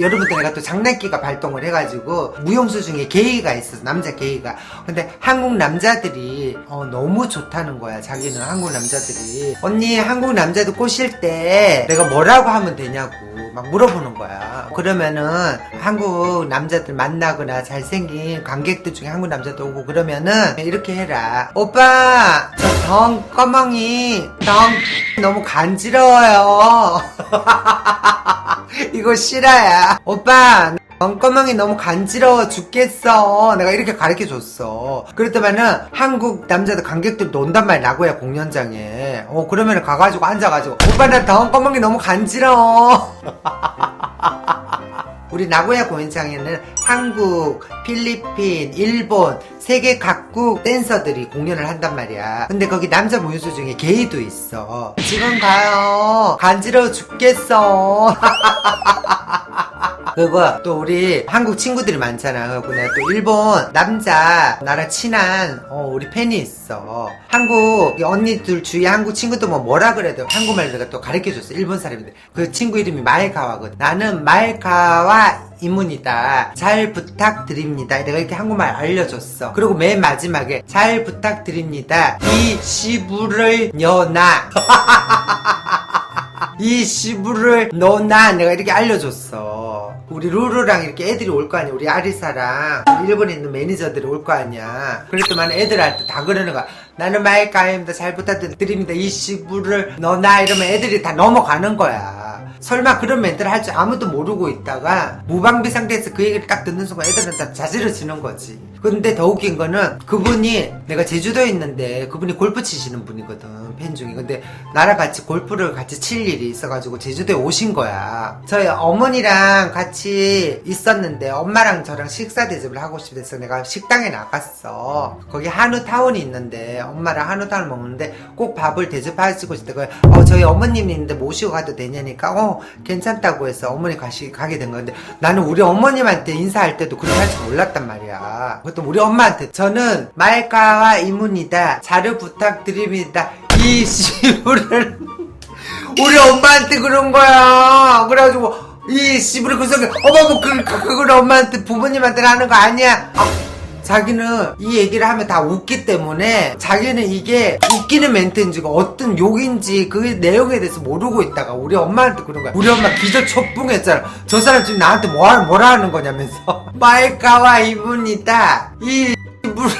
여러분들 내가 또 장난기가 발동을 해가지고 무용수 중에 게이가 있어서 남자 게이가. 근데 한국 남자들이 어, 너무 좋다는 거야 자기는 한국 남자들이. 언니 한국 남자들 꼬실 때 내가 뭐라고 하면 되냐고 막 물어보는 거야. 그러면은 한국 남자들 만나거나 잘생긴 관객들 중에 한국 남자들 오고 그러면은 이렇게 해라. 오빠 저덩 꺼멍이 덩 너무 간지러워요 이거 실화야. 오빠, 엉꺼멍이 너무 간지러워 죽겠어. 내가 이렇게 가르쳐 줬어. 그랬더만은 한국 남자들 관객들도 온단 말이야, 나고야 공연장에. 어, 그러면 가가지고 앉아가지고, 오빠 나 덩꺼멍이 너무 간지러워. 우리 나고야 공연장에는 한국, 필리핀, 일본, 세계 각국 댄서들이 공연을 한단 말이야. 근데 거기 남자 무용수 중에 게이도 있어. 지금 가요. 간지러워 죽겠어. 그거 또 우리 한국 친구들이 많잖아. 그래갖고 내가 또 일본 남자 나랑 친한 어, 우리 팬이 있어. 한국 이 언니들 주위에 한국 친구들 뭐 뭐라 그래도 한국말 내가 또 가르쳐줬어. 일본 사람인데 그 친구 이름이 마에카와거든. 나는 마에카와 이문이다. 잘 부탁드립니다. 내가 이렇게 한국말 알려줬어. 그리고 맨 마지막에 잘 부탁드립니다. 이 시부를 여나. 이 시부를 너나 내가 이렇게 알려줬어. 우리 루루랑 이렇게 애들이 올 거 아니야. 우리 아리사랑 일본에 있는 매니저들이 올 거 아니야. 그랬더만 애들한테 다 그러는 거야. 나는 마이카입니다. 잘 부탁드립니다. 이 시부를 너나 이러면 애들이 다 넘어가는 거야. 설마 그런 멘트를 할 줄 아무도 모르고 있다가 무방비 상태에서 그 얘기를 딱 듣는 순간 애들은 다 자지러지는 거지. 근데 더 웃긴 거는 그분이 내가 제주도에 있는데 그분이 골프 치시는 분이거든 팬 중에. 근데 나랑 같이 골프를 같이 칠 일이 있어가지고 제주도에 오신 거야. 저희 어머니랑 같이 있었는데 엄마랑 저랑 식사 대접을 하고 싶어서 내가 식당에 나갔어. 거기 한우타운이 있는데 엄마랑 한우타운을 먹는데 꼭 밥을 대접하시고 싶다고 어 저희 어머님이 있는데 모시고 가도 되냐니까 어 괜찮다고 해서 어머니 가시 가게 된 건데 나는 우리 어머님한테 인사할 때도 그렇게 할 줄 몰랐단 말이야. 그것도 우리 엄마한테 저는 말가와 이문이다 자료 부탁드립니다. 이 씨부를 우리 엄마한테 그런 거야. 그래가지고 이 씨부를 그 속에 어머 뭐 그, 그, 그걸 엄마한테 부모님한테 하는 거 아니야. 아, 자기는 이 얘기를 하면 다 웃기 때문에 자기는 이게 웃기는 멘트인지 어떤 욕인지 그 내용에 대해서 모르고 있다가 우리 엄마한테 그런 거야. 우리 엄마 기저 촉붕했잖아. 저 사람 지금 나한테 뭐, 하- 뭐라 하는 거냐면서. 마이카와 이분이다. 이 물.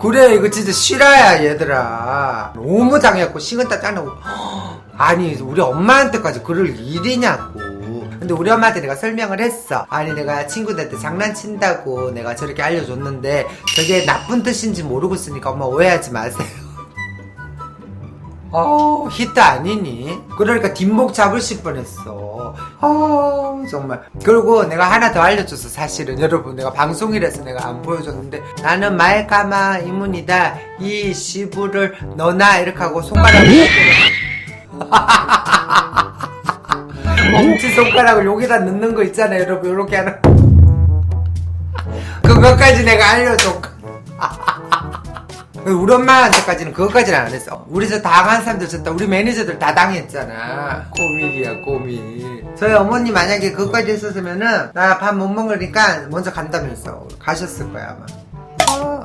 그래 이거 진짜 실화야 얘들아. 너무 당했고 식은땀 짱나고. 아니 우리 엄마한테까지 그럴 일이냐고 근데 우리 엄마한테 내가 설명을 했어. 아니 내가 친구들한테 장난친다고 내가 저렇게 알려줬는데 저게 나쁜 뜻인지 모르고 있으니까 엄마 오해하지 마세요. 어 히트 아니니? 그러니까 뒷목 잡으실 뻔했어. 어 정말. 그리고 내가 하나 더 알려줬어 사실은. 여러분 내가 방송이라서 내가 안 보여줬는데 나는 말까마 이문이다. 이 시부를 너나 이렇게 하고 손가락을 엄지 손가락을 여기다 넣는 거 있잖아요 여러분. 요렇게 하는 그것까지 내가 알려줘. 우리 엄마한테까지는 그것까지는 안 했어. 우리 저 당한 사람들 저다 우리 매니저들 다 당했잖아. 꼬밀이야 꼬밀 저희 어머니 만약에 그것까지 했었으면은 나 밥 못 먹으니까 먼저 간다면서 가셨을 거야 아마. 어.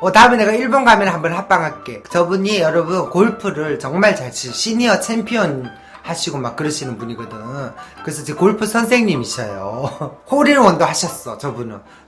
어, 다음에 내가 일본 가면 한번 합방할게. 저분이 여러분 골프를 정말 잘 치, 시니어 챔피언 하시고 막 그러시는 분이거든. 그래서 제 골프 선생님이셔요. 홀인원도 하셨어, 저분은.